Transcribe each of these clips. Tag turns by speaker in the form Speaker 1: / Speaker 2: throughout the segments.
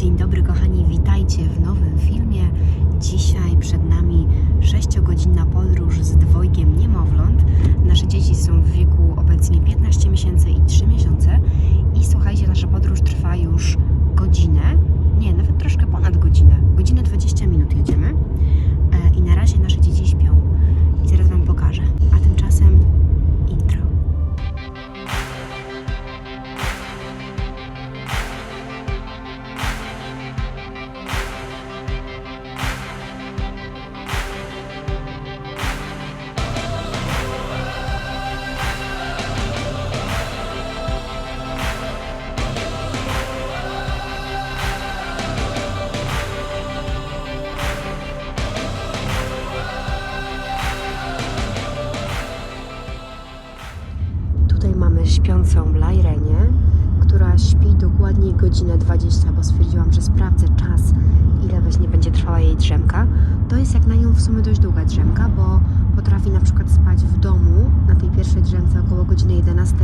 Speaker 1: Dzień dobry kochani, witajcie w nowym filmie. Dzisiaj przed nami 6-godzinna podróż z dwojgiem niemowląt. Nasze dzieci są w wieku obecnie 15 miesięcy i 3 miesiące. I słuchajcie, nasza podróż trwa już godzinę, nie, nawet troszkę ponad godzinę. Godzinę 20 minut jedziemy. E, I na razie nasze dzieci śpią. I zaraz Wam pokażę. A tymczasem intro. Drzemka. To jest jak na nią w sumie dość długa drzemka, bo potrafi na przykład spać w domu na tej pierwszej drzemce około godziny 11,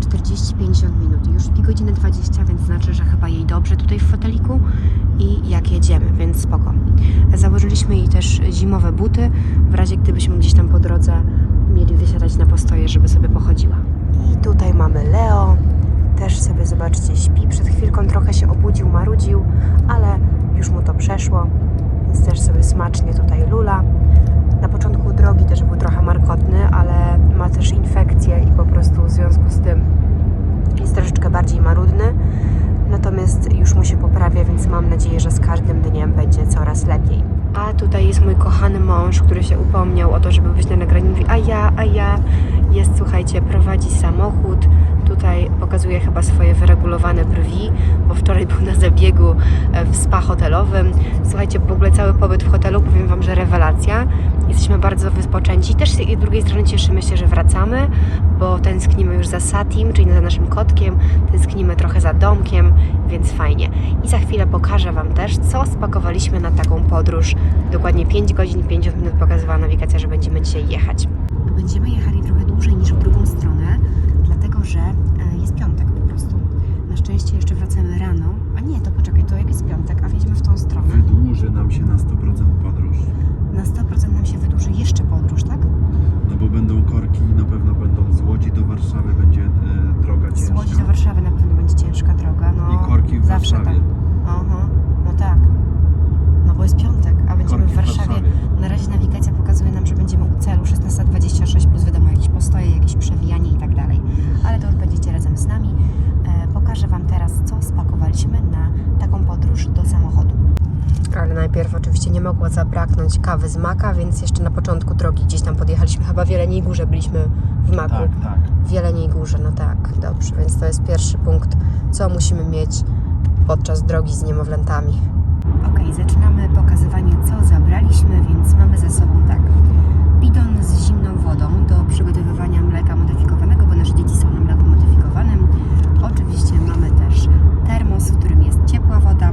Speaker 1: 40-50 minut. Już śpi godzinę 20, więc znaczy, że chyba jej dobrze tutaj w foteliku i jak jedziemy, więc spoko. Założyliśmy jej też zimowe buty, w razie gdybyśmy gdzieś tam po drodze mieli wysiadać na postoje, żeby sobie pochodziła. I tutaj mamy Leo. Też sobie zobaczcie, śpi. Przed chwilką trochę się obudził, marudził, ale już mu to przeszło, więc też sobie smacznie tutaj lula. Na początku drogi też był trochę markotny, ale ma też infekcję i po prostu w związku z tym jest troszeczkę bardziej marudny. Natomiast już mu się poprawia, więc mam nadzieję, że z każdym dniem będzie coraz lepiej. A tutaj jest mój kochany mąż, który się upomniał o to, żeby być na nagraniu. Mówi, a ja, a ja. Jest, słuchajcie, prowadzi samochód. Tutaj pokazuje chyba swoje wyregulowane brwi, bo wczoraj był na zabiegu e, w spa hotelowym. Słuchajcie, w ogóle cały pobyt w hotelu, powiem Wam, że rewelacja. Jesteśmy bardzo wyspoczęci. Też z drugiej strony cieszymy się, że wracamy, bo tęsknimy już za Satim, czyli za naszym kotkiem. Tęsknimy trochę za domkiem, więc fajnie. I za chwilę pokażę Wam też, co spakowaliśmy na taką podróż. Dokładnie 5 godzin, 50 minut pokazywała nawigacja, że będziemy dzisiaj jechać. Będziemy jechali trochę dłużej niż w drugą stronę, dlatego że e, jest piątek po prostu. Na szczęście jeszcze wracamy rano. A nie, to poczekaj, to jak jest piątek, a wjedziemy w tą stronę.
Speaker 2: Wydłuży nam się na 100% podróż.
Speaker 1: Na 100% nam się wydłuży jeszcze podróż, tak?
Speaker 2: No bo będą korki, na pewno będą z Łodzi do Warszawy będzie e, droga
Speaker 1: Z
Speaker 2: ciężka.
Speaker 1: Łodzi do Warszawy na pewno będzie ciężka droga. No,
Speaker 2: I korki w
Speaker 1: zawsze
Speaker 2: Warszawie.
Speaker 1: tak. Aha, no tak. No bo jest piątek, a będziemy
Speaker 2: Korki
Speaker 1: w Warszawie. Na razie nawigacja pokazuje nam, że będziemy u celu 16.26 plus wiadomo jakieś postoje, jakieś przewijanie i tak dalej. Ale to już będziecie razem z nami. E, pokażę Wam teraz, co spakowaliśmy na taką podróż do samochodu. Ale najpierw oczywiście nie mogło zabraknąć kawy z Maka, więc jeszcze na początku drogi gdzieś tam podjechaliśmy, chyba w Jeleniej Górze byliśmy w Maku.
Speaker 2: Tak, tak.
Speaker 1: W Jeleniej Górze, no tak, dobrze, więc to jest pierwszy punkt, co musimy mieć podczas drogi z niemowlętami. Ok, zaczynamy pokazywanie, co zabraliśmy, więc mamy ze sobą tak. Bidon z zimną wodą do przygotowywania mleka modyfikowanego, bo nasze dzieci są na mleku modyfikowanym. Oczywiście mamy też termos, w którym jest ciepła woda.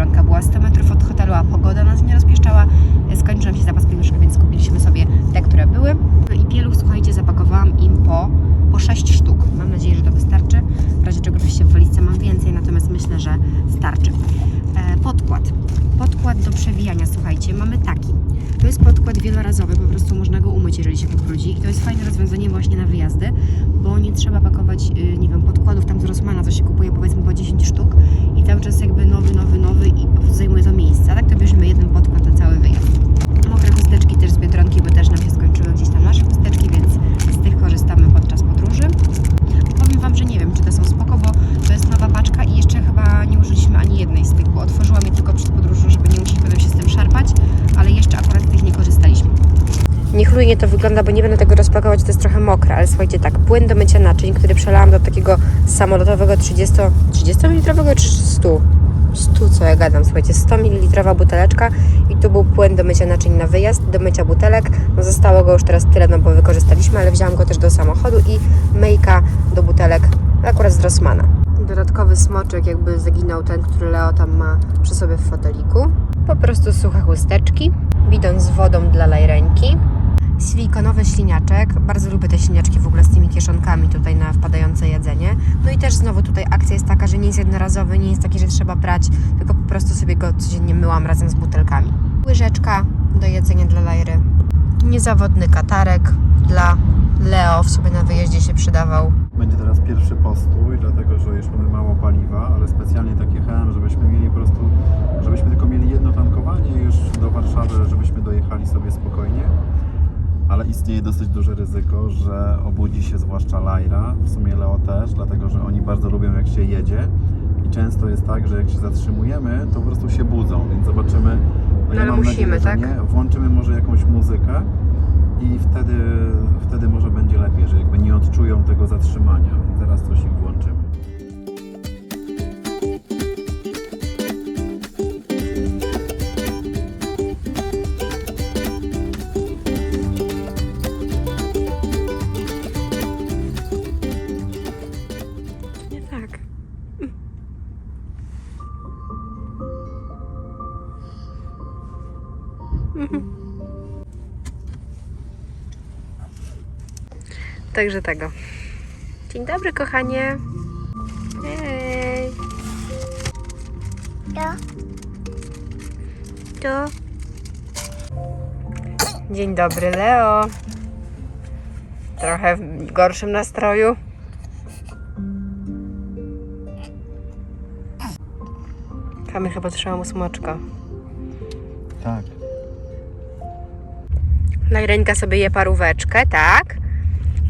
Speaker 1: Biedronka była 100 metrów od hotelu, a pogoda nas nie rozpieszczała. Skończył nam się zapas pieluszek, więc kupiliśmy sobie te, które były. I pieluch, słuchajcie, zapakowałam im po, po 6 sztuk. Mam nadzieję, że to wystarczy. W razie czego oczywiście w walizce mam więcej, natomiast myślę, że starczy. E, podkład. Podkład do przewijania, słuchajcie, mamy taki. To jest podkład wielorazowy, po prostu można go umyć, jeżeli się pobrudzi. I to jest fajne rozwiązanie właśnie na wyjazdy, bo nie trzeba pakować, y, nie wiem, podkładów tam z Rossmana, co się kupuje powiedzmy po 10 sztuk i cały czas jakby nowy, nowy, nowy i po prostu zajmuje to miejsce. A tak to bierzemy jeden podkład na cały wyjazd. Mokre chusteczki też z Biedronki, bo też nam się skończyły gdzieś tam nasze chusteczki, więc z tych korzystamy podczas podróży. Powiem Wam, że nie wiem, czy te są spoko, bo to jest nowa paczka i jeszcze chyba nie użyliśmy ani jednej z tych, bo otworzyłam je tylko przed podróżą, żeby nie musieć potem się z tym szarpać, ale jeszcze akurat z tych nie korzystaliśmy. Niechlujnie to wygląda, bo nie będę tego rozpakować, to jest trochę mokre, ale słuchajcie, tak, płyn do mycia naczyń, który przelałam do takiego samolotowego 30, 30 litrowego czy 100? 100, co ja gadam, słuchajcie, 100 ml buteleczka i tu był płyn do mycia naczyń na wyjazd, do mycia butelek, no zostało go już teraz tyle, no bo wykorzystaliśmy, ale wzięłam go też do samochodu i myjka do butelek, akurat z Rossmana. Dodatkowy smoczek jakby zaginął ten, który Leo tam ma przy sobie w foteliku. Po prostu suche chusteczki, bidon z wodą dla lajreńki, silikonowy śliniaczek. Bardzo lubię te śliniaczki w ogóle z tymi kieszonkami tutaj na wpadające jedzenie. No i też znowu tutaj akcja jest taka, że nie jest jednorazowy, nie jest taki, że trzeba brać, tylko po prostu sobie go codziennie myłam razem z butelkami. Łyżeczka do jedzenia dla Lajry. Niezawodny katarek dla Leo w sobie na wyjeździe się przydawał.
Speaker 2: Będzie teraz pierwszy postój, dlatego że już mamy mało paliwa, ale specjalnie tak jechałem, żebyśmy mieli po prostu, żebyśmy tylko mieli jedno tankowanie już do Warszawy, żebyśmy dojechali sobie spokojnie. Ale istnieje dosyć duże ryzyko, że obudzi się zwłaszcza Lajra, w sumie Leo też, dlatego że oni bardzo lubią jak się jedzie i często jest tak, że jak się zatrzymujemy, to po prostu się budzą, więc zobaczymy.
Speaker 1: No ale
Speaker 2: mam
Speaker 1: musimy,
Speaker 2: nadzieję,
Speaker 1: tak?
Speaker 2: Nie. Włączymy może jakąś muzykę i wtedy, wtedy może będzie lepiej, że jakby nie odczują tego zatrzymania. Zaraz coś im włączymy.
Speaker 1: Także tego. Dzień dobry, kochanie. Hej.
Speaker 3: To
Speaker 1: To. Dzień dobry, Leo. Trochę w gorszym nastroju. Kamil chyba trzeba mu smoczka.
Speaker 2: Tak.
Speaker 1: Najreńka sobie je paróweczkę, tak?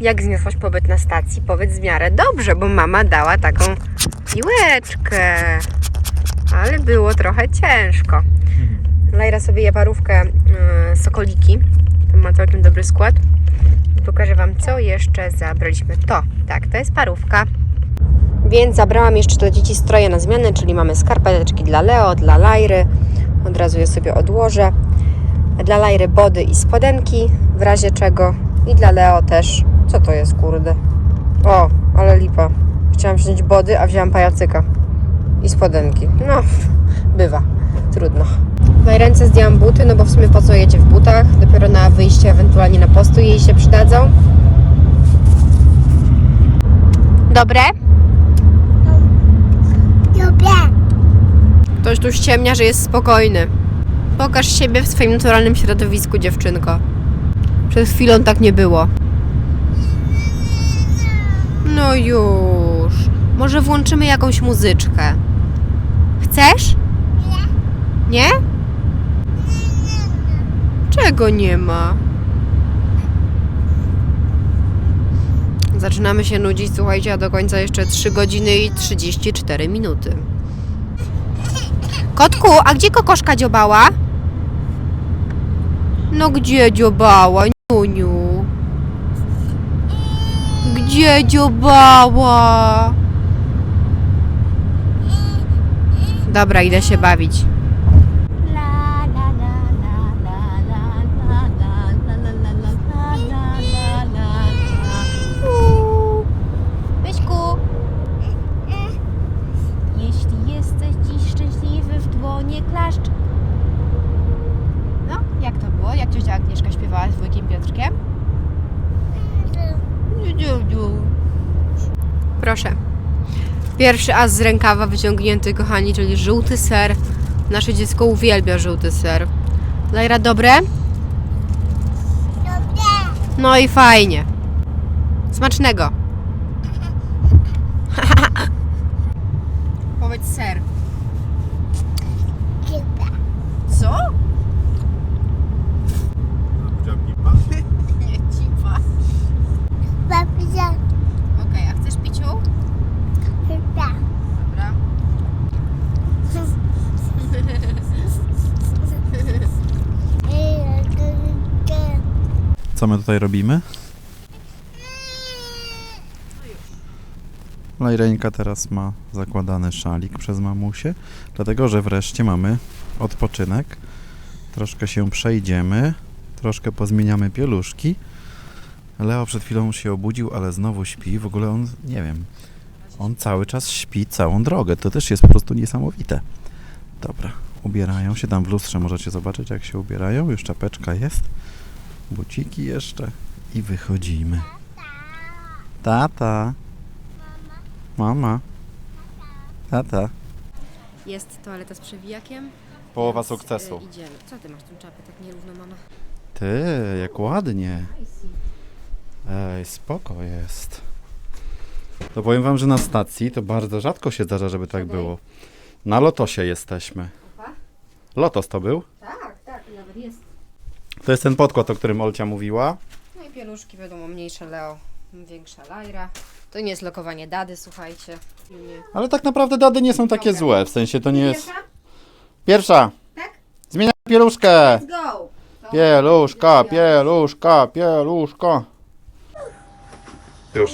Speaker 1: Jak zniosłaś pobyt na stacji? Powiedz w miarę dobrze, bo mama dała taką piłeczkę. Ale było trochę ciężko. Lajra sobie je parówkę yy, sokoliki. Tam ma całkiem dobry skład. I pokażę Wam, co jeszcze zabraliśmy. To, tak, to jest parówka. Więc zabrałam jeszcze dla dzieci stroje na zmianę, czyli mamy skarpeteczki dla Leo, dla Lajry. Od razu je sobie odłożę. Dla Lajry body i spodenki, w razie czego. I dla Leo też. Co to jest, kurde? O, ale lipa. Chciałam wziąć body, a wzięłam pajacyka. I spodenki. No, bywa. Trudno. Na ręce zdjęłam buty, no bo w sumie po co jedzie w butach? Dopiero na wyjście, ewentualnie na postój jej się przydadzą. Dobre?
Speaker 3: lubię.
Speaker 1: Ktoś tu ściemnia, że jest spokojny. Pokaż siebie w swoim naturalnym środowisku, dziewczynko. Przed chwilą tak nie było. No już. Może włączymy jakąś muzyczkę. Chcesz? Nie. Czego nie ma? Zaczynamy się nudzić, słuchajcie, a do końca jeszcze 3 godziny i 34 minuty. Kotku, a gdzie kokoszka dziobała? No gdzie dziobała, Niuniu? Gdzie dziobała? Dobra, idę się bawić. Agnieszka śpiewała z wujkiem Piotrkiem? Proszę. Pierwszy as z rękawa wyciągnięty, kochani, czyli żółty ser. Nasze dziecko uwielbia żółty ser. Lajra, dobre? No i fajnie. Smacznego. Powiedz ser. Co?
Speaker 2: Widział pipa?
Speaker 1: Nie, cipa. Okej, a chcesz piciu? Dobra.
Speaker 2: Co my tutaj robimy? Lajreńka teraz ma zakładany szalik przez mamusię, dlatego że wreszcie mamy odpoczynek. Troszkę się przejdziemy, troszkę pozmieniamy pieluszki. Leo przed chwilą się obudził, ale znowu śpi. W ogóle on, nie wiem, on cały czas śpi całą drogę. To też jest po prostu niesamowite. Dobra, ubierają się tam w lustrze. Możecie zobaczyć, jak się ubierają. Już czapeczka jest buciki jeszcze i wychodzimy. Tata. Mama. Tata.
Speaker 1: Jest toaleta z przewijakiem.
Speaker 2: Połowa
Speaker 1: więc,
Speaker 2: sukcesu.
Speaker 1: y, idziemy. Co ty masz tą czapę tak nierówno, mama?
Speaker 2: Ty, jak ładnie. Ej, spoko jest. To powiem wam, że na stacji to bardzo rzadko się zdarza, żeby tak było. Na Lotosie jesteśmy.
Speaker 1: Opa.
Speaker 2: Lotos to był?
Speaker 1: Tak, tak, nawet jest.
Speaker 2: To jest ten podkład, o którym Olcia mówiła.
Speaker 1: No i pieluszki wiadomo, mniejsze Leo, większa Lajra. To nie jest lokowanie dady, słuchajcie. Nie.
Speaker 2: Ale tak naprawdę dady nie są takie
Speaker 1: Dobra.
Speaker 2: złe, w sensie to nie jest...
Speaker 1: Pierwsza?
Speaker 2: Pierwsza!
Speaker 1: Tak?
Speaker 2: Zmieniaj pieluszkę!
Speaker 1: Let's go!
Speaker 2: Pieluszka, pieluszka, pieluszka. Już.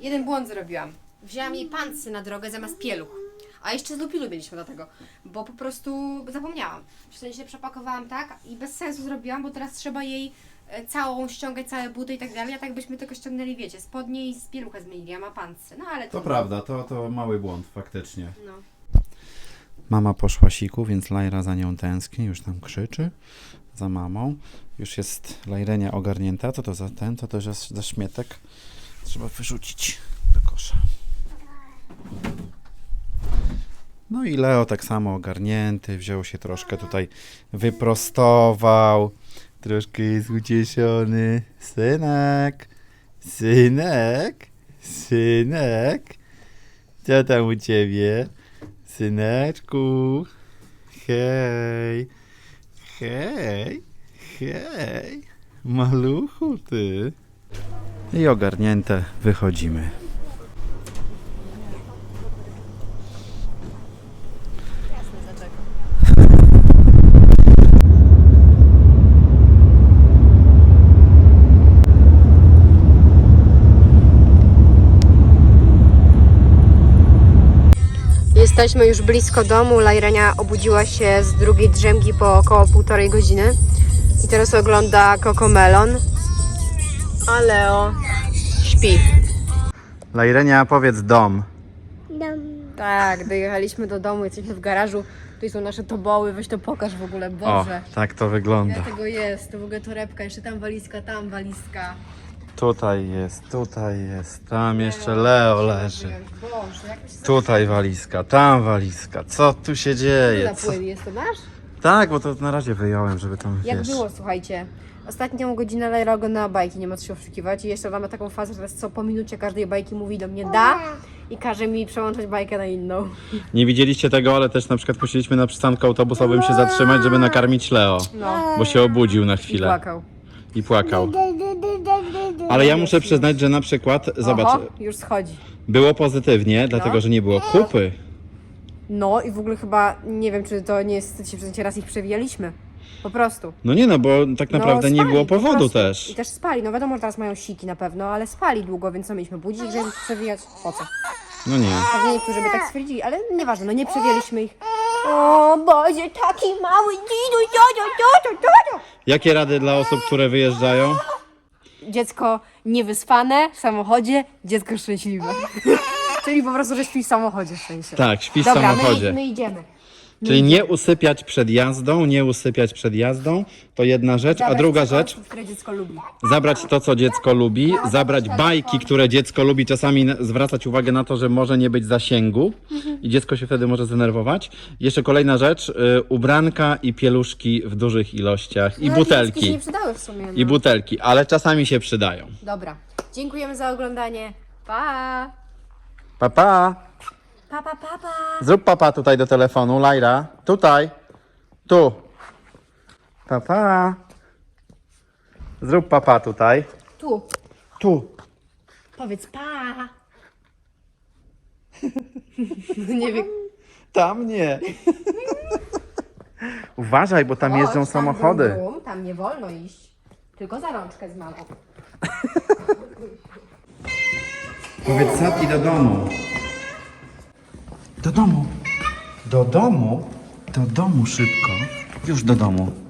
Speaker 1: Jeden błąd zrobiłam. Wzięłam jej pancy na drogę zamiast pieluch. A jeszcze z lupilu mieliśmy do tego, bo po prostu zapomniałam. W sensie przepakowałam tak i bez sensu zrobiłam, bo teraz trzeba jej e, całą ściągać, całe buty i tak dalej, a tak byśmy tylko ściągnęli, wiecie, spodnie i z pieluchę zmienili, a ma pancy. No ale
Speaker 2: To prawda, to, to mały błąd, faktycznie.
Speaker 1: No.
Speaker 2: Mama poszła siku, więc Lajra za nią tęskni, już tam krzyczy za mamą. Już jest Lajrenia ogarnięta. Co to za ten? Co to za, za śmietek? Trzeba wyrzucić do kosza. No i Leo tak samo ogarnięty, wziął się troszkę tutaj, wyprostował. Troszkę jest ucieszony. Synek, synek, synek. Co tam u ciebie? Syneczku, hej, hej, hej, maluchu ty. I ogarnięte, wychodzimy.
Speaker 1: Jesteśmy już blisko domu. Lajrenia obudziła się z drugiej drzemki po około półtorej godziny. I teraz ogląda Cocomelon. A Leo śpi.
Speaker 2: Lajrenia, powiedz dom.
Speaker 1: Tak, dojechaliśmy do domu, jesteśmy w garażu. Tutaj są nasze toboły, weź to pokaż w ogóle,
Speaker 2: O,
Speaker 1: Boże.
Speaker 2: tak to wygląda.
Speaker 1: tego jest, to w ogóle torebka, jeszcze tam walizka, tam walizka.
Speaker 2: Tutaj jest, tutaj jest, tam jeszcze Leo leży.
Speaker 1: Boże,
Speaker 2: Tutaj walizka, tam walizka. Co tu się dzieje?
Speaker 1: za
Speaker 2: Co?
Speaker 1: płyn jest to nasz?
Speaker 2: Tak, bo to na razie wyjąłem, żeby tam
Speaker 1: Jak
Speaker 2: wiesz.
Speaker 1: było, słuchajcie. Ostatnią godzinę Lejra oglądała bajki, nie ma co się oszukiwać. I jeszcze mamy taką fazę, że teraz co po minucie każdej bajki mówi do mnie da i każe mi przełączać bajkę na inną.
Speaker 2: Nie widzieliście tego, ale też na przykład musieliśmy na przystanku autobusowym się zatrzymać, żeby nakarmić Leo,
Speaker 1: No,
Speaker 2: bo się obudził na
Speaker 1: i
Speaker 2: chwilę
Speaker 1: płakał.
Speaker 2: i płakał. Ale ja muszę przyznać, że na przykład, zobacz,
Speaker 1: Oho, już schodzi.
Speaker 2: było pozytywnie, dlatego
Speaker 1: No.
Speaker 2: że nie było kupy.
Speaker 1: No i w ogóle chyba, nie wiem, czy to nie jest, chcecie przyznać, raz ich przewijaliśmy. Po prostu.
Speaker 2: No nie no, bo tak
Speaker 1: No,
Speaker 2: naprawdę nie
Speaker 1: spali,
Speaker 2: było
Speaker 1: po
Speaker 2: powodu
Speaker 1: prostu.
Speaker 2: też.
Speaker 1: I też spali. No wiadomo, że teraz mają siki na pewno, ale spali długo, więc co mieliśmy budzić, żeby ich przewijać? Po co?
Speaker 2: No nie.
Speaker 1: Pewnie niektórzy by tak stwierdzili, ale nieważne, no nie przewijaliśmy ich. O Boże, taki mały dziduś, do, do, do.
Speaker 2: Jakie rady dla osób, które wyjeżdżają?
Speaker 1: Dziecko niewyspane w samochodzie, dziecko szczęśliwe. Czyli po prostu, że śpi w samochodzie w sensie.
Speaker 2: Tak, śpi w
Speaker 1: Dobra,
Speaker 2: samochodzie.
Speaker 1: My, my idziemy.
Speaker 2: Czyli nie usypiać przed jazdą, nie usypiać przed jazdą, to jedna rzecz, a druga rzecz,
Speaker 1: które dziecko lubi.
Speaker 2: zabrać to, co dziecko lubi, zabrać bajki, które dziecko lubi, czasami zwracać uwagę na to, że może nie być zasięgu i dziecko się wtedy może zdenerwować. Jeszcze kolejna rzecz, y, ubranka i pieluszki w dużych ilościach i
Speaker 1: się
Speaker 2: butelki.
Speaker 1: nie przydały w sumie. No.
Speaker 2: I butelki, ale czasami się przydają.
Speaker 1: Dobra. Dziękujemy za oglądanie. Pa! Pa, pa, pa, pa.
Speaker 2: zrób papa tutaj do telefonu, Lajra. Tutaj, tu. Papa. Zrób papa tutaj.
Speaker 1: Tu.
Speaker 2: Tu.
Speaker 1: Powiedz pa. nie wiem.
Speaker 2: Tam nie. Uważaj, bo tam jeżdżą
Speaker 1: Chodź, tam
Speaker 2: samochody.
Speaker 1: brum, brum, Tam nie wolno iść. Tylko za rączkę z mamą.
Speaker 2: Powiedz sad i do domu. Do domu. Do domu? Do domu szybko. Już do domu.